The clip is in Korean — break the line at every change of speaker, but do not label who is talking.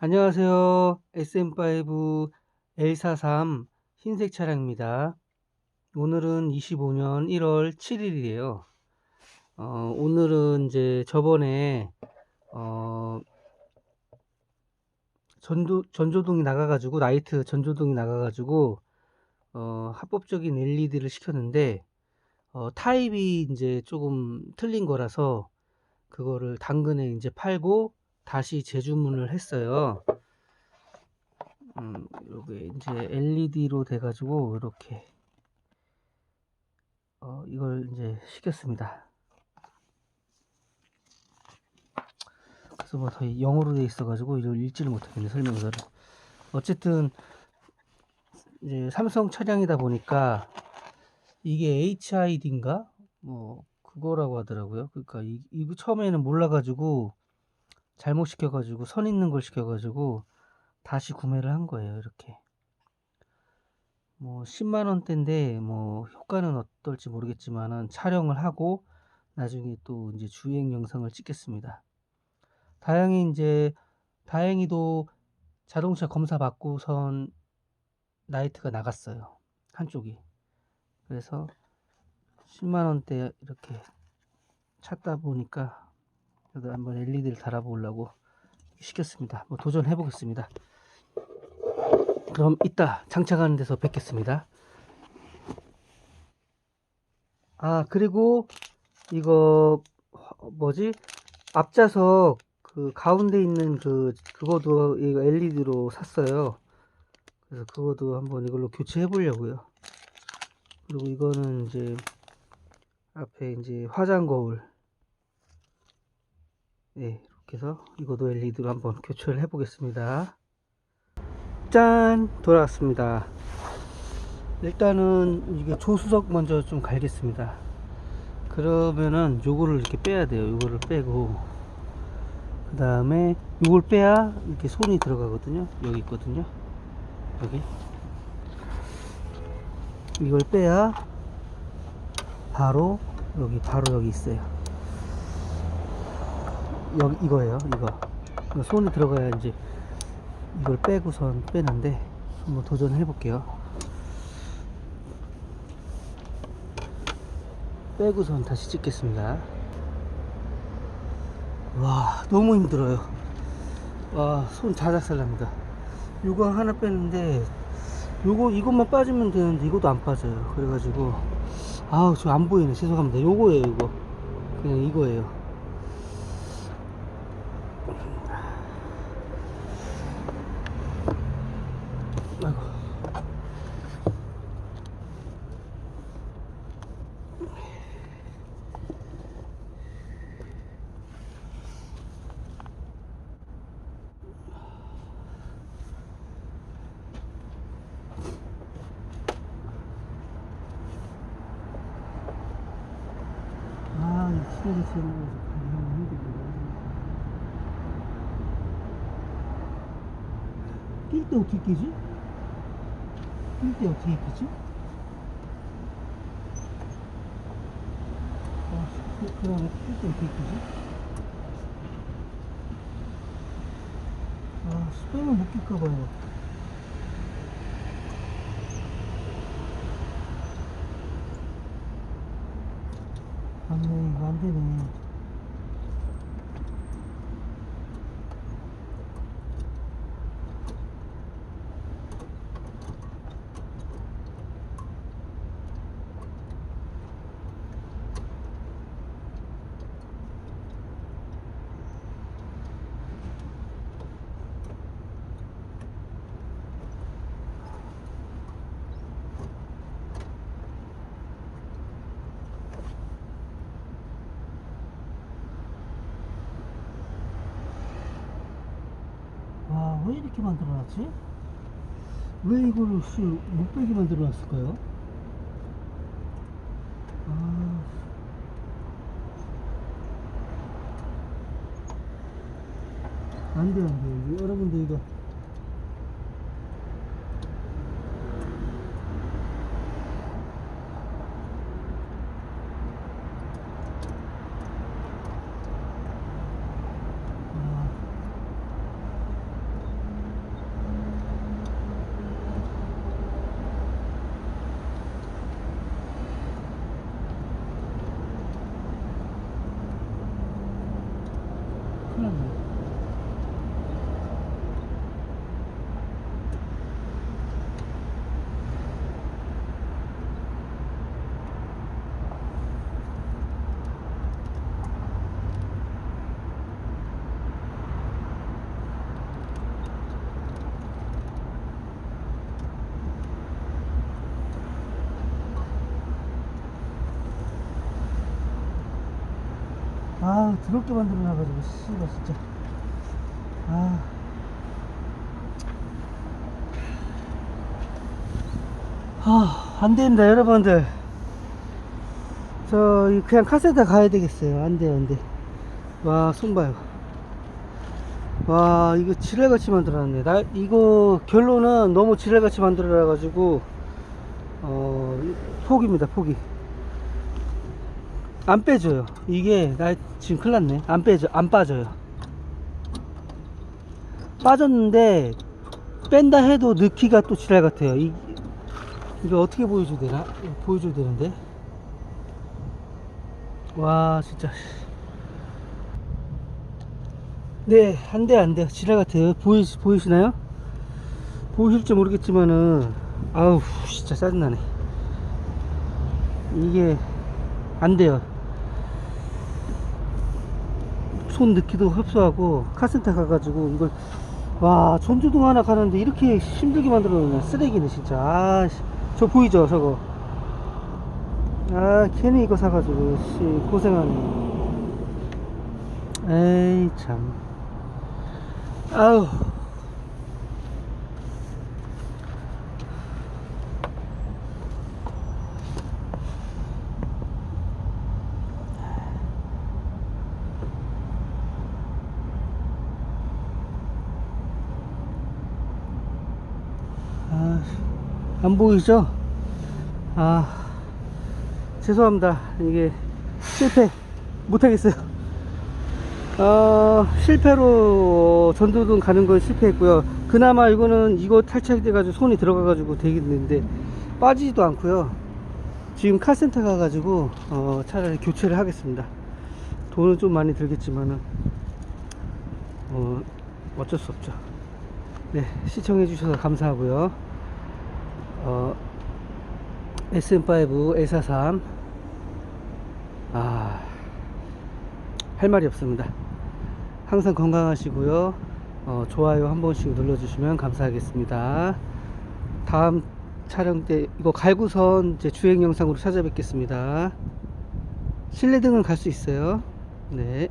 안녕하세요. SM5 L43 흰색 차량입니다. 오늘은 25년 1월 7일이에요. 어, 오늘은 이제 저번에 어, 전조, 전조등이 나가가지고 나이트 전조등이 나가가지고 어, 합법적인 LED를 시켰는데 어, 타입이 이제 조금 틀린 거라서 그거를 당근에 이제 팔고 다시 재주문을 했어요. 음, 이게 이제 LED로 돼가지고 이렇게 어, 이걸 이제 시켰습니다. 그래서 뭐 더 영어로 돼 있어가지고 이걸 읽지를 못하겠네 설명서를. 어쨌든 이제 삼성 차량이다 보니까 이게 HID인가 뭐 그거라고 하더라고요. 그러니까 이, 이거 처음에는 몰라가지고 잘못 시켜가지고 선 있는 걸 시켜가지고 다시 구매를 한 거예요 이렇게. 뭐 10만 원대인데 뭐 효과는 어떨지 모르겠지만은 촬영을 하고 나중에 또 이제 주행 영상을 찍겠습니다. 다행히 이제 다행히도 자동차 검사 받고선 나이트가 나갔어요 한쪽이. 그래서 10만 원대 이렇게 찾다 보니까 그래도 한번 LED를 달아보려고 시켰습니다. 뭐 도전해 보겠습니다. 그럼 이따 장착하는 데서 뵙겠습니다. 아 그리고 이거 뭐지 앞좌석 그 가운데 있는 그 그거도 이거 LED로 샀어요. 그래서 그것도 한번 이걸로 교체해 보려고요. 그리고 이거는 이제 앞에 이제 화장 거울 네, 이렇게 해서 이것도 LED로 한번 교체를 해 보겠습니다. 짠! 돌아왔습니다. 일단은 이게 조수석 먼저 좀 갈겠습니다. 그러면은 요거를 이렇게 빼야 돼요. 요거를 빼고. 그 다음에 요걸 빼야 이렇게 손이 들어가거든요. 여기 있거든요. 여기. 이걸 빼야 바로 여기 바로 여기 있어요 여기 이거예요 이거. 손이 들어가야 이제 이걸 빼고선 빼는데 한번 도전해 볼게요. 빼고선 다시 찍겠습니다. 와 너무 힘들어요. 와손 자작살 납니다. 이거 하나 뺐는데 요거 이것만 빠지면 되는데 이것도 안 빠져요. 그래가지고 아우 저 안 보이네. 죄송합니다. 요거예요 이거. 그냥 이거예요 시대를 쓰는 것을 관리하는 힘들구나. 낄때 어떻게 끼지? 낄 때 어떻게 끼지? 아, 그, 그 다음에 낄때 어떻게 끼지? 아, 스팸을 못 낄까봐요. 안네 이거 안되네 왜 이렇게 만들어놨지? 왜 이거를 씨, 못 빼게 만들어놨을까요? 아... 안돼 안돼 여러분들 이거 아 더럽게 만들어놔가지고 씨발 진짜 아 아, 안 됩니다, 여러분들. 저, 이 그냥 카세트 가야 되겠어요. 안 돼요, 안 돼. 와, 손 봐요. 와, 이거 지랄같이 만들어놨네. 나, 이거, 결론은 너무 지랄같이 만들어놔가지고, 어, 포기입니다, 포기. 안 빼줘요. 이게, 나 지금 큰일 났네. 안 빼져, 안 빠져요. 빠졌는데, 뺀다 해도 넣기가 또 지랄 같아요. 이, 이거 어떻게 보여줘야 되나? 보여줘야 되는데. 와, 진짜. 네, 안 돼, 안 돼. 지랄 같아요. 보이, 보이시나요? 보이실지 모르겠지만은, 아우, 진짜 짜증나네. 이게, 안 돼요. 손 넣기도 흡수하고, 카센터 가가지고, 이걸, 와, 전주등 하나 가는데 이렇게 힘들게 만들어 놓네. 쓰레기네, 진짜. 아, 씨. 저 보이죠, 저거. 아, 괜히 이거 사가지고, 씨, 고생하네. 에이, 참. 아우. 안 보이죠? 아, 죄송합니다. 이게 실패 못하겠어요. 어, 실패로 전도등 가는 건 실패했고요. 그나마 이거는 이거 탈착돼 가지고 손이 들어가 가지고 되겠는데 빠지지도 않고요. 지금 카센터 가 가지고 어, 차라리 교체를 하겠습니다. 돈은 좀 많이 들겠지만은 어, 어쩔 수 없죠. 네, 시청해 주셔서 감사하고요. 어, SM5 A43 아, 할 말이 없습니다. 항상 건강하시고요. 어, 좋아요 한 번씩 눌러주시면 감사하겠습니다. 다음 촬영 때 이거 갈구선 이제 주행 영상으로 찾아뵙겠습니다. 실내 등은 갈 수 있어요. 네.